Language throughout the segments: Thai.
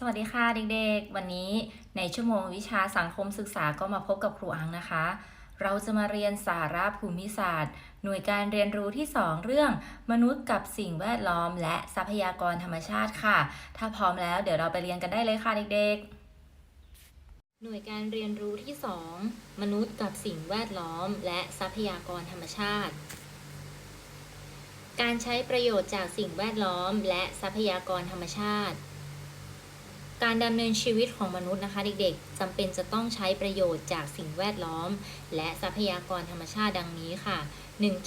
สวัสดีค่ะเด็กๆ วันนี้ในชั่วโมงวิชาสังคมศึกษาก็มาพบกับครูอังนะคะ เราจะมาเรียนสาระภูมิศาสตร์ หน่วยการเรียนรู้ที่ 2 เรื่อง มนุษย์กับสิ่งแวดล้อม และทรัพยากรธรรมชาติค่ะ ถ้าพร้อมแล้วเดี๋ยวเราไปเรียนกันได้เลยค่ะเด็กๆ หน่วยการเรียนรู้ที่ 2 มนุษย์กับสิ่งแวดล้อม และทรัพยากรธรรมชาติ การใช้ประโยชน์จากสิ่งแวดล้อม และทรัพยากรธรรมชาติ การดำเนินชีวิตของมนุษย์นะคะ เด็กๆจำเป็นจะต้องใช้ประโยชน์จากสิ่งแวดล้อม และทรัพยากรธรรมชาติดังนี้ค่ะ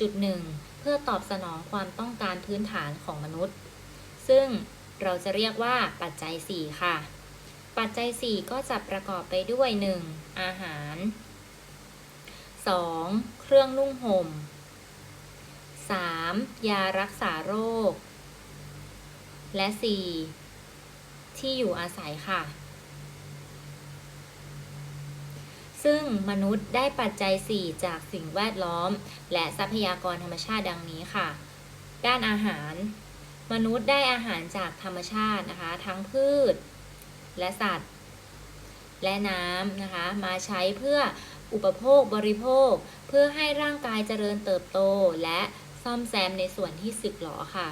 1.1 เพื่อตอบสนองความต้องการพื้นฐานของมนุษย์ ซึ่งเราจะเรียกว่าปัจจัย 4 ค่ะ ปัจจัย 4 ก็จะประกอบไปด้วย 1. อาหาร 2. เครื่องนุ่งห่ม 3. ยารักษาโรค และ 4. ที่อยู่อาศัยค่ะ ซึ่งมนุษย์ได้ปัจจัย 4 จากสิ่งแวดล้อม และทรัพยากรธรรมชาติดังนี้ค่ะ ด้านอาหาร มนุษย์ได้อาหารจากธรรมชาตินะคะ ทั้งพืช และสัตว์ และน้ำนะคะ มาใช้เพื่ออุปโภคบริโภค เพื่อให้ร่างกายเจริญเติบโตและซ่อมแซมในส่วนที่สึกหรอค่ะ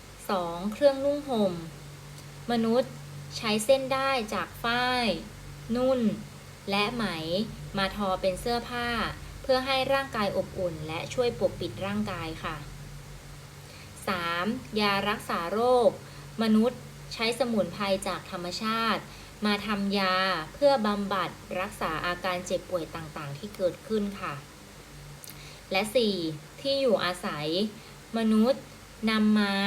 2. เครื่องนุ่งห่ม มนุษย์ใช้เส้นได้จากฝ้าย นุ่น และไหม มาทอเป็นเสื้อผ้า เพื่อให้ร่างกายอบอุ่น และช่วยปกปิดร่างกายค่ะ 3. ยารักษาโรค มนุษย์ใช้สมุนไพรจากธรรมชาติ มาทำยาเพื่อบำบัดรักษาอาการเจ็บป่วยต่างๆ ที่เกิดขึ้นค่ะ และ 4. ที่อยู่อาศัย มนุษย์นำไม้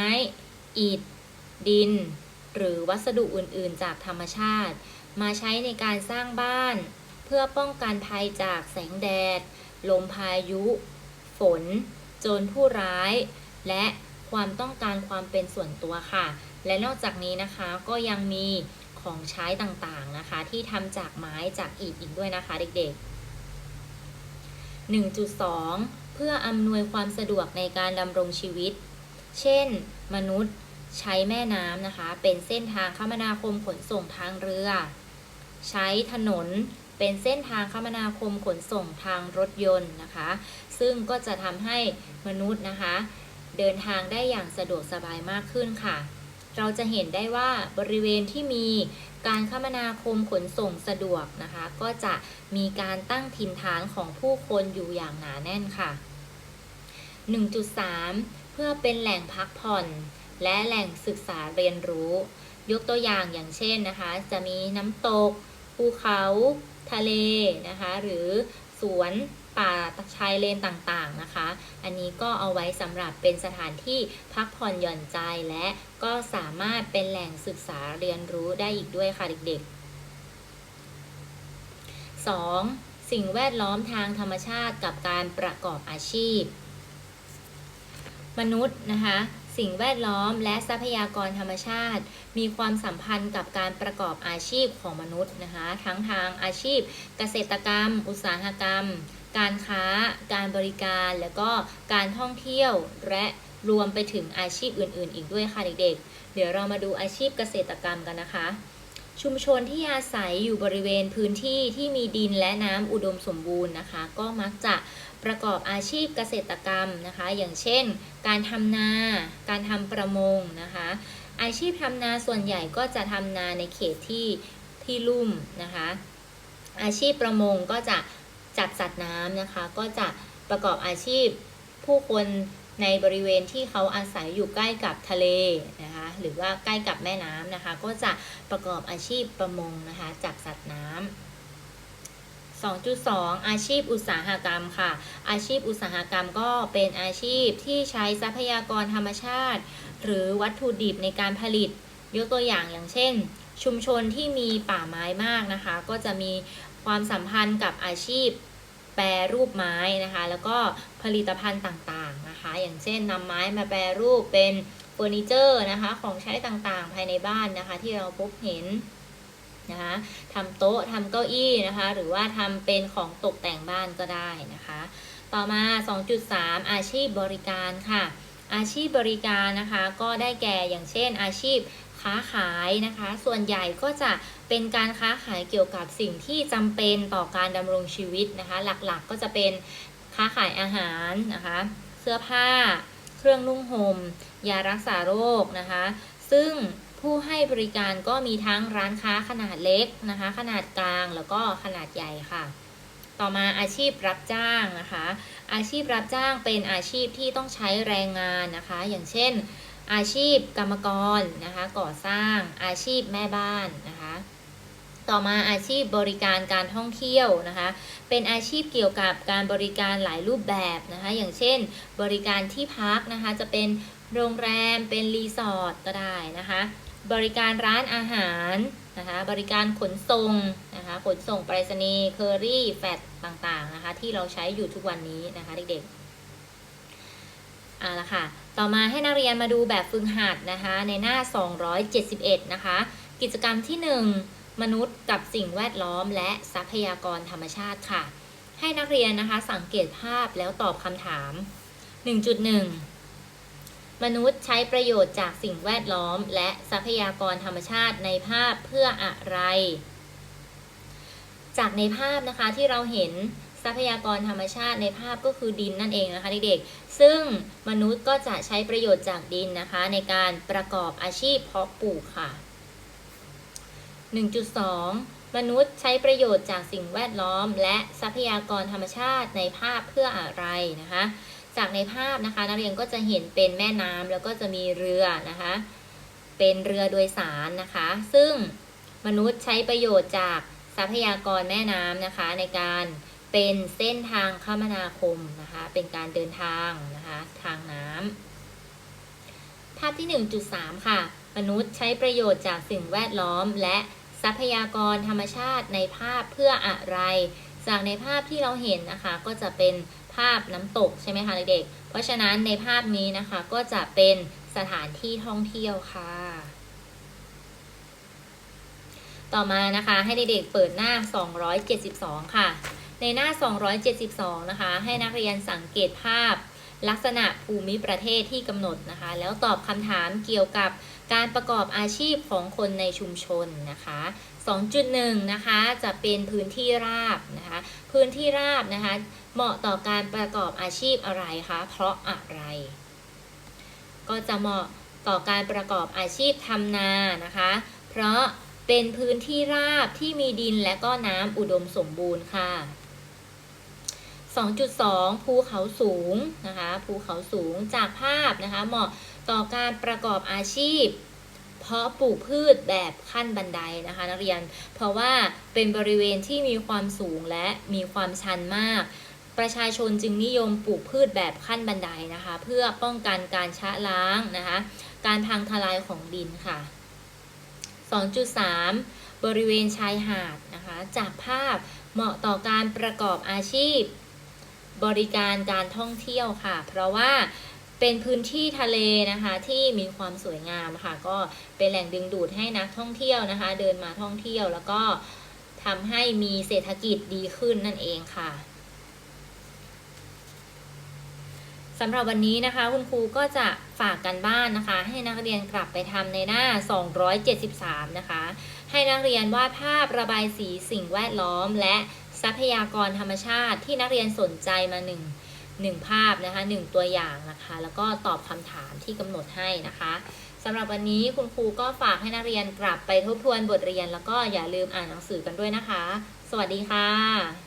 อิฐ ดิน หรือวัสดุอื่นๆ จากธรรมชาติ มาใช้ในการสร้างบ้าน เพื่อป้องกันภัยจากแสงแดด ลมพายุ ฝน โจรผู้ร้าย และความต้องการความเป็นส่วนตัวค่ะ และนอกจากนี้นะคะก็ยังมีของใช้ต่างๆนะคะ ที่ทำจากไม้จากอิฐอีกด้วยนะคะเด็กๆ 1.2 เพื่ออำนวยความสะดวกในการดำรงชีวิต เช่น มนุษย์ ใช้แม่น้ำนะคะ เป็นเส้นทางคมนาคมขนส่งทางเรือ ใช้ถนนเป็นเส้นทางคมนาคมขนส่งทางรถยนต์นะคะ ซึ่งก็จะทำให้มนุษย์นะคะ เดินทางได้อย่างสะดวกสบายมากขึ้นค่ะ เราจะเห็นได้ว่าบริเวณที่มีการคมนาคมขนส่งสะดวกนะคะ ก็จะมีการตั้งถิ่นฐานของผู้คนอยู่อย่างหนาแน่นค่ะ 1.3 เพื่อเป็นแหล่งพักผ่อน และแหล่งศึกษาเรียนรู้ ยกตัวอย่างอย่างเช่นนะคะ จะมีน้ำตก ภูเขา ทะเลนะคะ หรือสวนป่าชายเลนต่างๆนะคะ อันนี้ก็เอาไว้สำหรับเป็นสถานที่พักผ่อนหย่อนใจและก็สามารถเป็นแหล่งศึกษาเรียนรู้ได้อีกด้วยค่ะเด็กๆ 2. สิ่งแวดล้อมทางธรรมชาติกับการประกอบอาชีพ มนุษย์นะคะ สิ่งแวดล้อมและทรัพยากรธรรมชาติ มีความสัมพันธ์กับการประกอบอาชีพของมนุษย์นะคะ ทั้งทางอาชีพ เกษตรกรรม อุตสาหกรรม การค้า การบริการ แล้วก็การท่องเที่ยวและรวมไปถึงอาชีพอื่น ๆ อีกด้วยค่ะเด็กๆ เดี๋ยวเรามาดูอาชีพเกษตรกรรมกันนะคะ ชุมชนที่อาศัยอยู่บริเวณพื้นที่ที่มีดินและน้ำอุดมสมบูรณ์นะคะ ก็มักจะ ประกอบอาชีพเกษตรกรรมนะคะ อย่างเช่น การทำนา การทำประมงนะคะ อาชีพทำนาส่วนใหญ่ก็จะทำนาในเขตที่ที่ลุ่มนะคะ อาชีพประมงก็จะจับสัตว์น้ำนะคะ ก็จะประกอบอาชีพผู้คนในบริเวณที่เขาอาศัยอยู่ใกล้กับทะเลนะคะ หรือว่าใกล้กับแม่น้ำนะคะ ก็จะประกอบอาชีพประมงนะคะ จับสัตว์น้ำ 2.2 อาชีพอุตสาหกรรมค่ะ อาชีพอุตสาหกรรมก็เป็นอาชีพที่ใช้ทรัพยากรธรรมชาติ หรือวัตถุดิบในการผลิต ยกตัวอย่างอย่างเช่น ชุมชนที่มีป่าไม้มากนะคะ ก็จะมีความสัมพันธ์กับอาชีพแปรรูปไม้นะคะ แล้วก็ผลิตภัณฑ์ต่างๆนะคะ อย่างเช่นนำไม้มาแปรรูปเป็นเฟอร์นิเจอร์นะคะ ของใช้ต่างๆ ภายในบ้านนะคะ ที่เราพบเห็น นะคะทำโต๊ะทำเก้าอี้นะคะ หรือว่าทำเป็นของตกแต่งบ้านก็ได้นะคะ ต่อมา 2.3 อาชีพบริการค่ะ อาชีพบริการนะคะก็ได้แก่อย่างเช่น อาชีพค้าขายนะคะ ส่วนใหญ่ก็จะเป็นการค้าขายเกี่ยวกับสิ่งที่จำเป็นต่อการดำรงชีวิตนะคะ หลักๆก็จะเป็นค้าขายอาหารนะคะ เสื้อผ้า เครื่องนุ่งหม่มยารักษาโรคนะคะ ซึ่ง ผู้ให้บริการก็มีทั้งร้านค้าขนาดเล็กนะคะ ขนาดกลางแล้วก็ขนาดใหญ่ค่ะ ต่อมาอาชีพรับจ้างนะคะ อาชีพรับจ้างเป็นอาชีพที่ต้องใช้แรงงานนะคะ อย่างเช่น อาชีพกรรมกรนะคะ ก่อสร้าง อาชีพแม่บ้านนะคะ ต่อมาอาชีพบริการการท่องเที่ยวนะคะ เป็นอาชีพเกี่ยวกับการบริการหลายรูปแบบนะคะ อย่างเช่น บริการที่พักนะคะ จะเป็นโรงแรมเป็นรีสอร์ทก็ได้นะคะ บริการร้านอาหารนะคะบริการขนส่งนะคะขนส่งไปรษณีย์เคอรี่แฟดต่างๆนะคะที่เราใช้อยู่ทุกวันนี้นะคะเด็กๆเอาละค่ะต่อมาให้นักเรียนมาดูแบบฝึกหัดนะคะในหน้า 271 นะคะ กิจกรรมที่ 1 มนุษย์กับสิ่งแวดล้อมและทรัพยากรธรรมชาติค่ะ ให้นักเรียนนะคะสังเกตภาพแล้วตอบคำถาม 1.1 มนุษย์ใช้ประโยชน์จากสิ่งแวดล้อม และทรัพยากรธรรมชาติในภาพเพื่ออะไร จากในภาพนะคะที่เราเห็นทรัพยากรธรรมชาติในภาพก็คือดินนั่นเองนะคะเด็กๆ ซึ่งมนุษย์ก็จะใช้ประโยชน์จากดินนะคะ ในการประกอบอาชีพเพาะปลูกค่ะ 1.2 มนุษย์ใช้ประโยชน์จากสิ่งแวดล้อม และทรัพยากรธรรมชาติในภาพเพื่ออะไรนะคะ จากในภาพนะคะ นักเรียนก็จะเห็นเป็นแม่น้ำแล้วก็จะมีเรือนะคะ เป็นเรือโดยสารนะคะ ซึ่งมนุษย์ใช้ประโยชน์จากทรัพยากรแม่น้ำนะคะ ในการเป็นเส้นทางคมนาคมนะคะ เป็นการเดินทางนะคะทางน้ำภาพที่ 1.3 ค่ะ มนุษย์ใช้ประโยชน์จากสิ่งแวดล้อมและทรัพยากรธรรมชาติในภาพเพื่ออะไร จากในภาพที่เราเห็นนะคะ ก็จะเป็น ภาพน้ำตกใช่ไหมคะเด็กๆ เพราะฉะนั้นในภาพนี้นะคะก็จะเป็นสถานที่ท่องเที่ยวค่ะ ต่อมานะคะให้เด็กๆเปิดหน้า 272 ค่ะ ในหน้า 272 นะคะ ให้นักเรียนสังเกตภาพลักษณะภูมิประเทศที่กำหนดนะคะ แล้วตอบคำถามเกี่ยวกับการประกอบอาชีพของคนในชุมชนนะคะ 2.1 นะคะจะเป็นพื้นที่ราบนะคะพื้นที่ราบนะคะเหมาะต่อการประกอบอาชีพอะไรคะเพราะอะไร ก็จะเหมาะต่อการประกอบอาชีพทำนานะคะ เพราะเป็นพื้นที่ราบที่มีดินและก็น้ำอุดมสมบูรณ์ค่ะ 2.2 ภูเขาสูงนะคะภูเขาสูงจากภาพนะคะเหมาะต่อการประกอบอาชีพ เพาะปลูกพืชแบบขั้นบันไดนะคะนักเรียน เพราะว่าเป็นบริเวณที่มีความสูงและมีความชันมาก ประชาชนจึงนิยมปลูกพืชแบบขั้นบันไดนะคะ เพื่อป้องกันการชะล้างนะคะ การพังทลายของดินค่ะ 2.3 บริเวณชายหาดนะคะ จากภาพเหมาะต่อการประกอบอาชีพ บริการการท่องเที่ยวค่ะ เพราะว่า เป็นพื้นที่ทะเลนะคะที่มีความสวยงามค่ะ ก็เป็นแหล่งดึงดูดให้นักท่องเที่ยวนะคะ เดินมาท่องเที่ยวแล้วก็ทำให้มีเศรษฐกิจดีขึ้นนั่นเองค่ะสำหรับวันนี้นะคะคุณครูก็จะฝากกันบ้านนะคะ ให้นักเรียนกลับไปทำในหน้า 273 นะคะ ให้นักเรียนวาดภาพระบายสีสิ่งแวดล้อม และทรัพยากรธรรมชาติที่นักเรียนสนใจมาหนึ่ง หนึ่งภาพนะคะหนึ่งตัวอย่างนะคะ แล้วก็ตอบคำถามที่กำหนดให้นะคะสำหรับวันนี้คุณครูก็ฝากให้นักเรียนกลับไปทบทวนบทเรียน แล้วก็อย่าลืมอ่านหนังสือกันด้วยนะคะ สวัสดีค่ะ